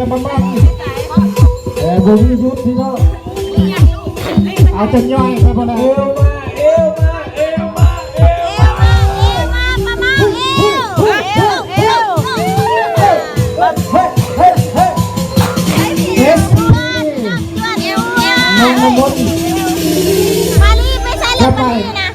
เป็นบ้านๆแต่บุญยุทธที่เนาะเอาจนย่อยไปพอนะเอวมาเอวมาเอวมาเอวมาน้องมดมาลีไปใช้รถมาลีนะ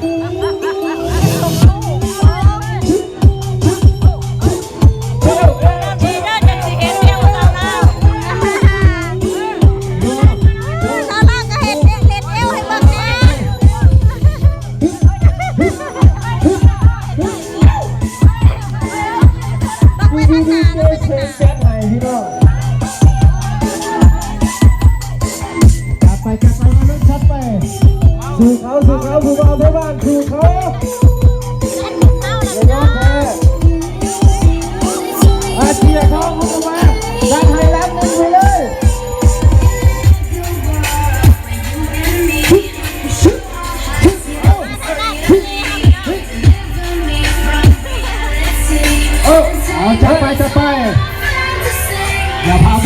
Yeah,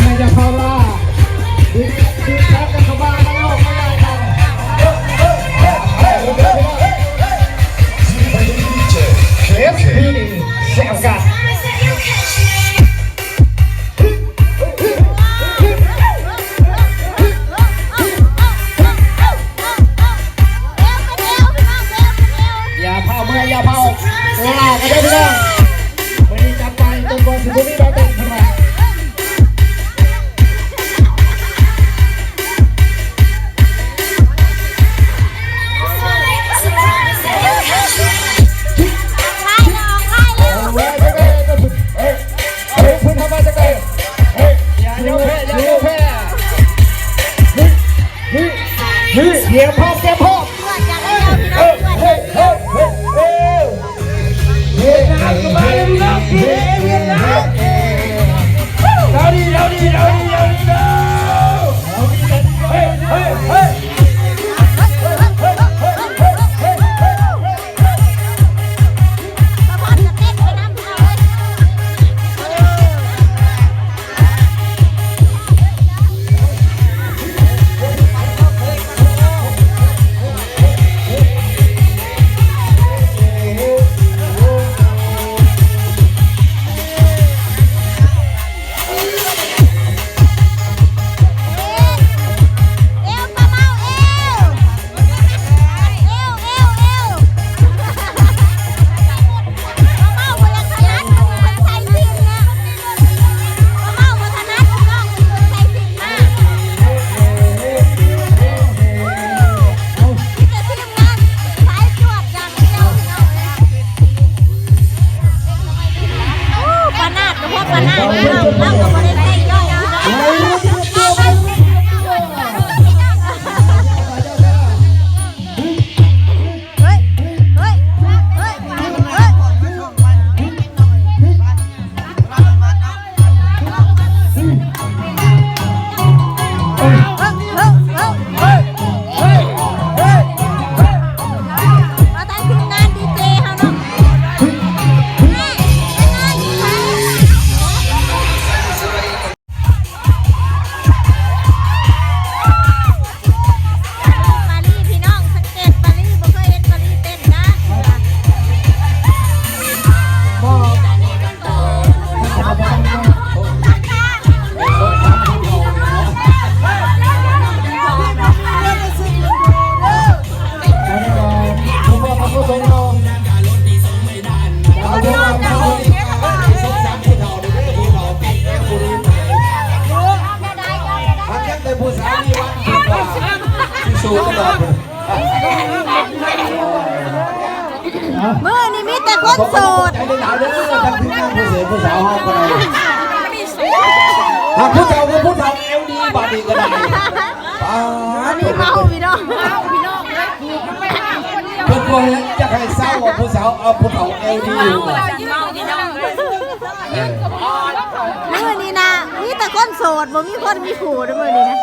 ให้เศร้ากับผู้สาวเอาผู้สาวเอวดีอยู่มื่อนี้นะมีแต่คนโสดบ่มีคนมีผัวด้วยมื่อนี้นะ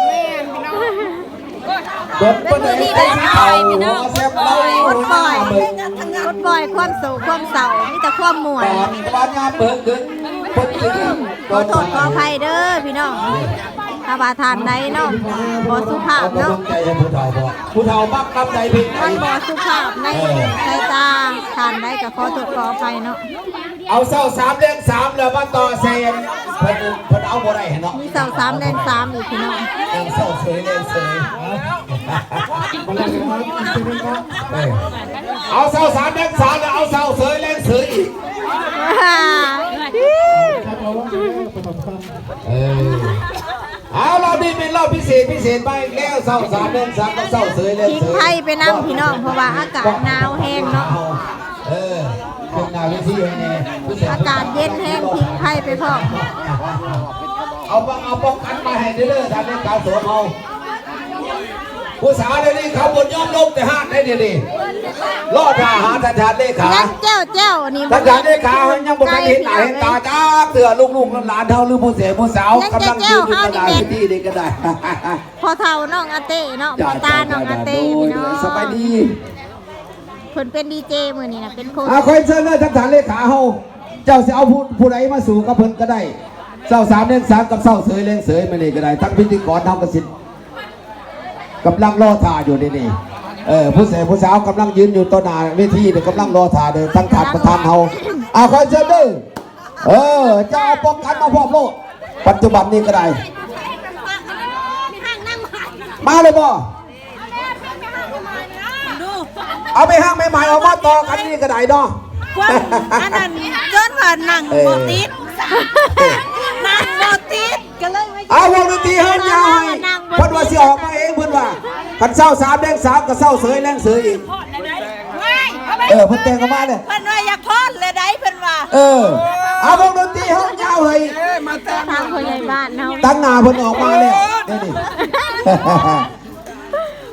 ดดบ่อยนไปที่เขาหัวแซ่บเล่าดบ่อยดบ่อยความสูงความเศร้ามีแต่ความมวยตอนบ้านงานเปิดขึ้นพุทธิขอโทษขออภัยเด้อพี่น้อง ถ้าว่าทานใดเนาะบ่สุภาพเอากำเนาะลังใจให้ผู้เฒ่าบ่ผู้เฒ่ามักกำใจเพลงไหนมันบ่สุภาพในสายตาทานใดก็ขอโทษขออภัยเนาะเอาเศร้าสามเลี้ยงสามแล้วมาต่อเซนเพิ่นเพิ่นเอาบ่ได้เนาะมีเสาสามแดนสามอีกพี่น้องเลี้ยงเศร้าเสยเลี้ยงเสยเออเอาเศร้าสามเลี้ยงสามแล้วเอาเศร้าเสยเลี้ยงเสยอีกเออเอาเราดีเป็ นรอบพิเศษพิเศษไปอีกแล้วเศร้าสามเลี้ยงสามก็เศร้าเสยเลี้ยงทิ้งเสยไพ่ไปนั่งพี่น้องเพราะว่าอากาศหนาวแห้งเนาะเออเป็นนาวิธีให้แน่พิเศษอากาศเย็นแห้งทิ้งไพ่ไปพร้อมเอาป้องเอาป้องกันมาให้เด้อๆทำให้การสวมเอา ผู้สาวเดี๋ยวนี้เขาบนย่อมลมแต่ห้าได้เดี๋ยวนี้รอดทหารทหารเลขานั่นเจ้าเจ้านี่ทหารเลขายังบ่ทันเห็นหน้าเห็นตาจ้าเตือลูกๆหลานๆเท่าหรือผู้เสียผู้สาวกำลังยืนอยู่กระดาษที่นี่ก็ได้พอเท่าน้องอาเต้เนาะพอตาน้องอาเต้พี่น้องสบายดีเพิ่นเป็นดีเจมื้อนี้นะเป็นโค้ชอาคอยเชิญเลยทหารเลขาเฮาเจ้าสิเอาผู้ผู้ใดมาสู่กับเพิ่นก็ได้เศร้าสามเลี้ยงสามกับเศร้าเสยเลี้ยงเสยมานี่ก็ได้ทั้งพิธีกรทำกสิทธิ์ กำลังรอท่าอยู่นี่นี่เออผู้เสียผู้สาวกำลังยืนอยู่ต่อหน้าเวทีเนี่ยกำลังรอท่าเด้อทั้งทานประธานเฮาอาคอยเชิญเด้อเออเจ้าเอาป้องกันมาพร้อมโลดปัจจุบันนี้ก็ได้ มาเลยบ่เอาไปห้างใหม่ๆเอามาต่อกันนี่ก็ได้เนาะอันนั้นเกินว่านั่งบ่ติดนั่งบ่ติด ก็เลยไม่เอาวงดนตรีเฮิร์นยาวให้เพิ่นว่าสิออกมาเองเพิ่นว่าคันเศร้าสามแดงสามก็เศร้าเสยแรงเสยอีกเออเพิ่นแต่งกันมาเนี่ยเพิ่นว่าอยากพอดเลยได้เพิ่นว่าเออเอาวงดนตรีเฮิร์นยาวให้ทางผู้ใหญ่บ้านเฮาตั้งหน้าเพิ่นออกมาแล้วนี่นี่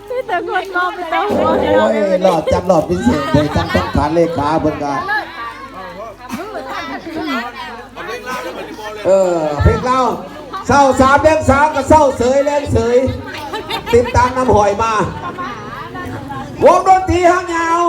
มีแต่คนมองไปตาหัวโอ้ยหลอดจัดหลอดพิเศษเลยทั้งต้องฐานเลขาเพิ่นก็เออเพลงเรา เศร้าสามแดงสามก็เศร้าเสยแรงเสยติดตามน้ำหอยมาวงดนตรีห้างยาว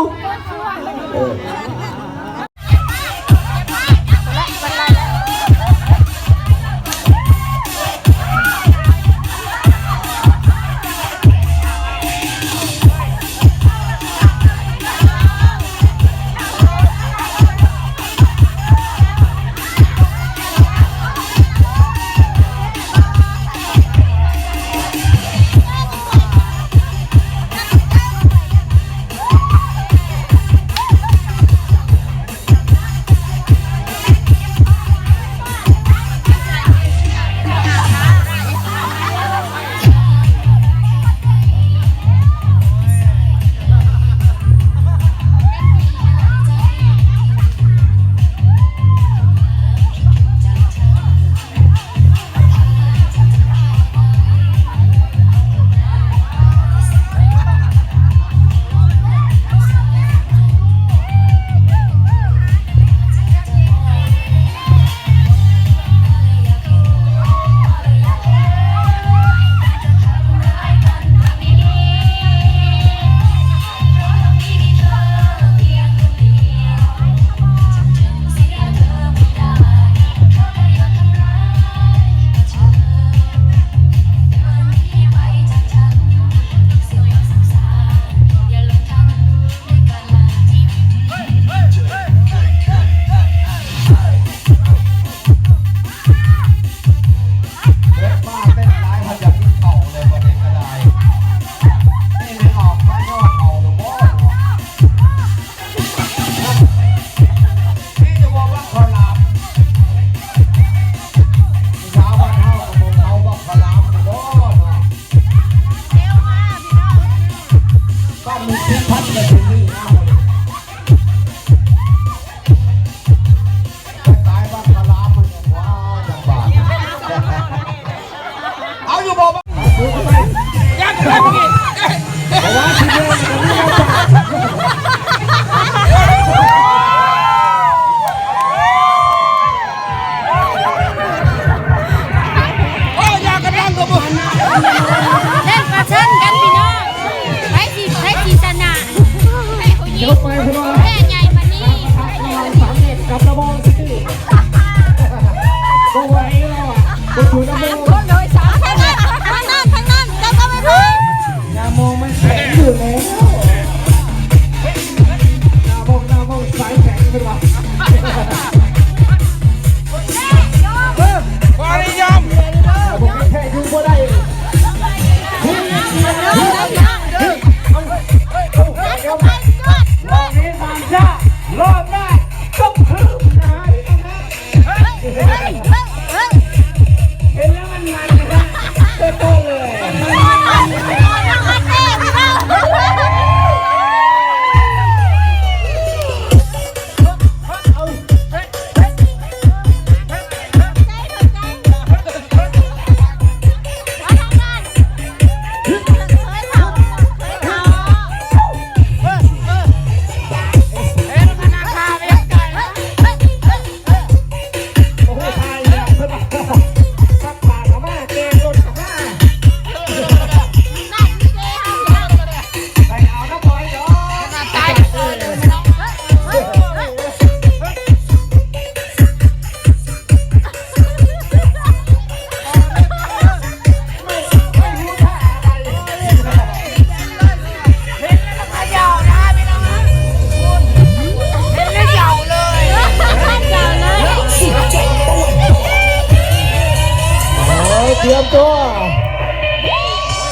ตรียมตัว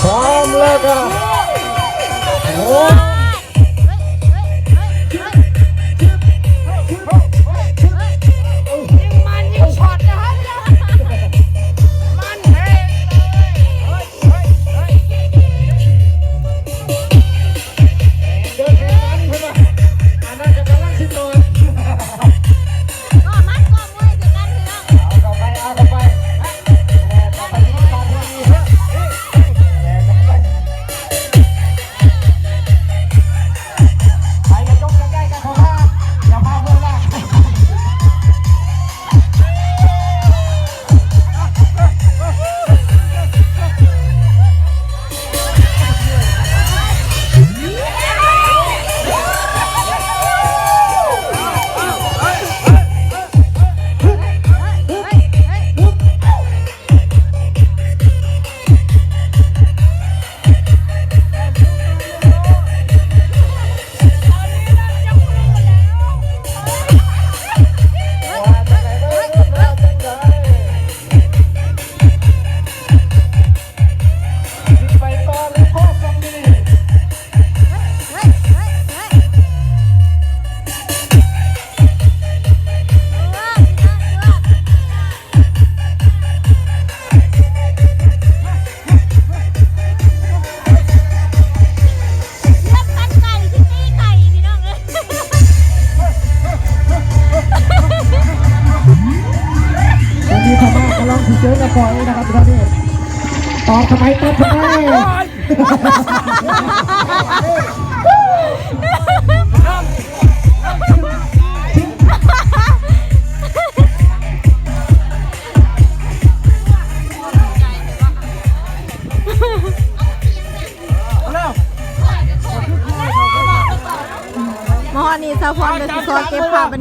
พร้อมแล้วก็โอ้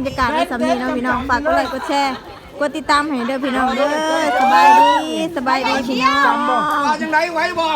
รรยากาศในสำเนียงเนะพี่น้องฝากกดไลค์กดแชร์กดติดตามให้เด้อพี่น้องเด้อสบายดีสบายดีพี่น้อง เอาจังไรไว้บ่